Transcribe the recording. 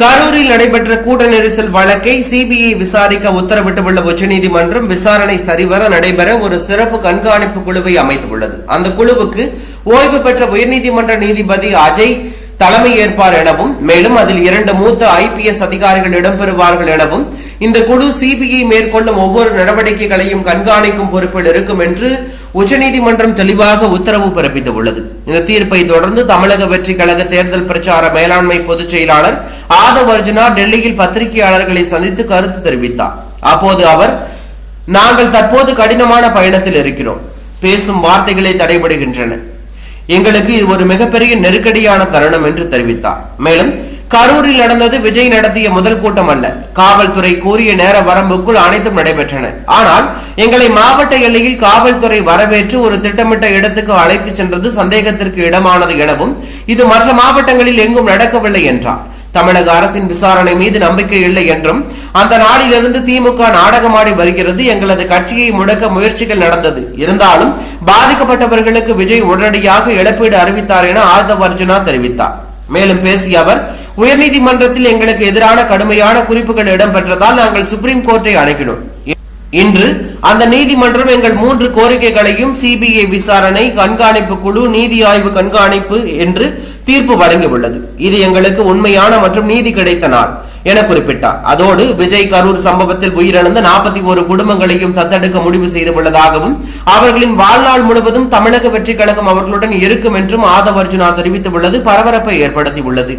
கரூரில் நடைபெற்ற கூட்ட நெரிசல் வழக்கை சிபிஐ விசாரிக்க உத்தரவிட்டுள்ள உச்சநீதிமன்றம் விசாரணை சரிவர நடைபெற ஒரு சிறப்பு கண்காணிப்பு குழுவை அமைத்துள்ளது. அந்த குழுவுக்கு ஓய்வு பெற்ற உயர்நீதிமன்ற நீதிபதி அஜய் தலைமை ஏற்பார் எனவும் மேலும் அதில் இரண்டு மூத்த ஐபிஎஸ் அதிகாரிகள் இடம்பெறுவார்கள் எனவும் இந்த குழு சிபிஐ மேற்கொள்ளும் ஒவ்வொரு நடவடிக்கைகளையும் கண்காணிக்கும் பொறுப்பில் இருக்கும் என்று உச்சநீதிமன்றம் தெளிவாக உத்தரவு பிறப்பித்துள்ளது. இந்த தீர்ப்பை தொடர்ந்து தமிழக வெற்றி கழக தேர்தல் பிரச்சார மேலாண்மை பொதுச் செயலாளர் ஆதவ் அர்ஜுனா டெல்லியில் பத்திரிகையாளர்களை சந்தித்து கருத்து தெரிவித்தார். அப்போது அவர் நாங்கள் தற்போது கடினமான பயணத்தில் இருக்கிறோம். பேசும் வார்த்தைகளை தடைபடுகின்றன. எங்களுக்கு இது ஒரு மிகப்பெரிய நெருக்கடியான தருணம் என்று தெரிவித்தார். மேலும் கரூரில் நடந்தது விஜய் நடத்திய முதல் கூட்டம் அல்ல. காவல்துறை கூறிய நேர வரம்புக்குள் அனைத்தும் நடைபெற்றன. ஆனால் எங்களை மாவட்ட எல்லையில் காவல்துறை வரவேற்று ஒரு திட்டமிட்ட இடத்துக்கு அழைத்து சென்றது சந்தேகத்திற்கு இடமானது எனவும் இது மற்ற மாவட்டங்களில் எங்கும் நடக்கவில்லை என்றார். தமிழக அரசின் விசாரணை மீது நம்பிக்கை இல்லை என்றும் அந்த நாளிலிருந்து திமுக நாடகமாடி வருகிறது எங்களது கட்சியை முடக்க முயற்சிகள் நடந்தது. இருந்தாலும் பாதிக்கப்பட்டவர்களுக்கு விஜய் உடனடியாக இழப்பீடு அறிவித்தார் என ஆதவ் அர்ஜுனா தெரிவித்தார். மேலும் பேசிய அவர் உயர்நீதிமன்றத்தில் எங்களுக்கு எதிரான கடுமையான குறிப்புகள் இடம்பெற்றதால் நாங்கள் சுப்ரீம் கோர்ட்டை அணுகினோம். இன்று அந்த நீதிமன்றம் எங்கள் மூன்று கோரிக்கைகளையும் சிபிஐ விசாரணை கண்காணிப்பு குழு நீதி ஆய்வு கண்காணிப்பு என்று தீர்ப்பு வழங்கியுள்ளது. இது எங்களுக்கு உண்மையான மற்றும் நீதி கிடைத்த நாள் என குறிப்பிட்டார். அதோடு விஜய் கரூர் சம்பவத்தில் உயிரிழந்த நாற்பத்தி ஒரு குடும்பங்களையும் தத்தெடுக்க முடிவு செய்துள்ளதாகவும் அவர்களின் வாழ்நாள் முழுவதும் தமிழக வெற்றி கழகம் அவர்களுடன் இருக்கும் என்றும் ஆதவ் அர்ஜுனா தெரிவித்துள்ளது. பரபரப்பை ஏற்படுத்தியுள்ளது.